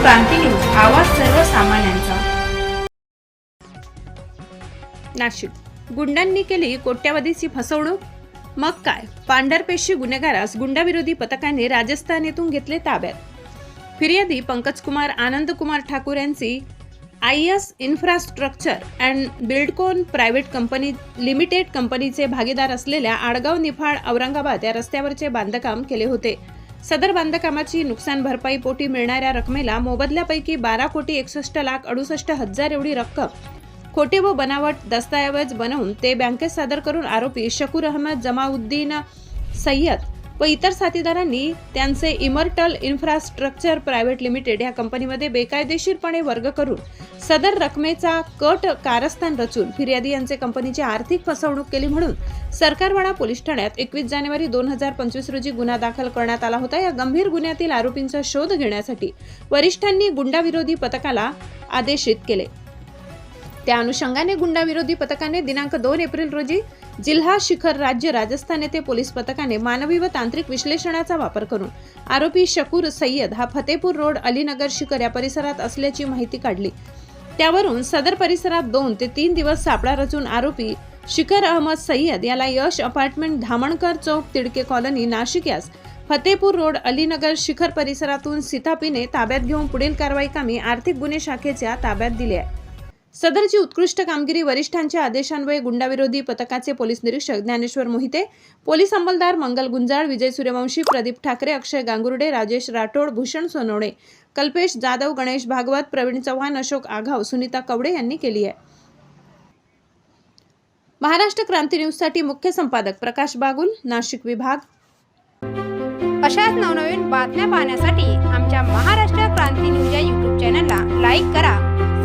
क्रांती news आवाज सर्वसामान्यांचा. नाशिक. गुंडांनी केली कोट्यावधीची फसवणूक? मग काय? पांढरपेशी गुन्हेगारास गुंडाविरोधी पथकाने राजस्थानेतून घेतले ताब्यात. फिर्यादी पंकजकुमार आनंदकुमार ठाकूर यांची I S infrastructure and Buildcon private company limited कंपनीचे भागीदार असलेल्या आडगाव निफाड औरंगाबाद या रस्त्यावरचे बांधकाम केले होते. सदर बांधकामाची नुकसान भरपाई पोटी मिळणाऱ्या रकमेला मोबदल्यापैकी बारा कोटी एकसष्ट लाख अडुसष्ट हजार एवढी रक्कम. खोटे व बनावट दस्तऐवज बनवून ते बँकेत सादर करून आरोपी शकूर अहमद जमाउद्दीन सय्यद व इतर साथीदारांनी त्यांचे इमर्टल इन्फ्रास्ट्रक्चर प्रायव्हेट लिमिटेड या कंपनीमध्ये बेकायदेशीरपणे वर्ग करून सदर रकमेचा कट कारस्थान रचून फिर्यादी यांचे कंपनीची आर्थिक फसवणूक केली म्हणून सरकारवाडा पोलीस ठाण्यात एकवीस जानेवारी दोन हजार पंचवीस रोजी गुन्हा दाखल करण्यात आला होता. या गंभीर गुन्ह्यातील आरोपींचा शोध घेण्यासाठी वरिष्ठांनी गुंडाविरोधी पथकाला आदेशित केले. त्या अनुषंगाने गुंडाविरोधी पथकाने दिनांक दोन एप्रिल रोजी जिल्हा शिखर राज्य राजस्थान येथे पोलीस पथकाने मानवी व तांत्रिक विश्लेषणाचा वापर करून आरोपी शकूर सय्यद हा फतेपूर रोड अलीनगर शिखर या परिसरात असल्याची माहिती काढली. त्यावरून सदर परिसरात दोन ते तीन दिवस सापळा रचून आरोपी शिखर अहमद सय्यद याला यश अपार्टमेंट धामणकर चौक तिडके कॉलनी नाशिक यास फतेपूर रोड अलीनगर शिखर परिसरातून सितापीने ताब्यात घेऊन पुढील कारवाई कामी आर्थिक गुन्हे शाखेच्या ताब्यात दिले आहे. सदरची उत्कृष्ट कामगिरी वरिष्ठांच्या आदेशान्वये गुंडाविरोधी पथकाचे पोलीस निरीक्षक ज्ञानेश्वर मोहिते पोलीस अंमलदार मंगल गुंजाळ विजय सूर्यवंशी प्रदीप ठाकरे अक्षय गांगुर्डे राजेश राठोड भूषण सोनवणे कल्पेश जाधव गणेश भागवत प्रवीण चव्हाण अशोक आघाव सुनीता कवडे यांनी केली आहे. महाराष्ट्र क्रांती न्यूजसाठी मुख्य संपादक प्रकाश बागुल नाशिक विभाग. अशाच नवनवीन बातम्या पाहण्यासाठी आमच्या महाराष्ट्र क्रांती न्यूज या यूट्यूब चॅनलला लाईक करा.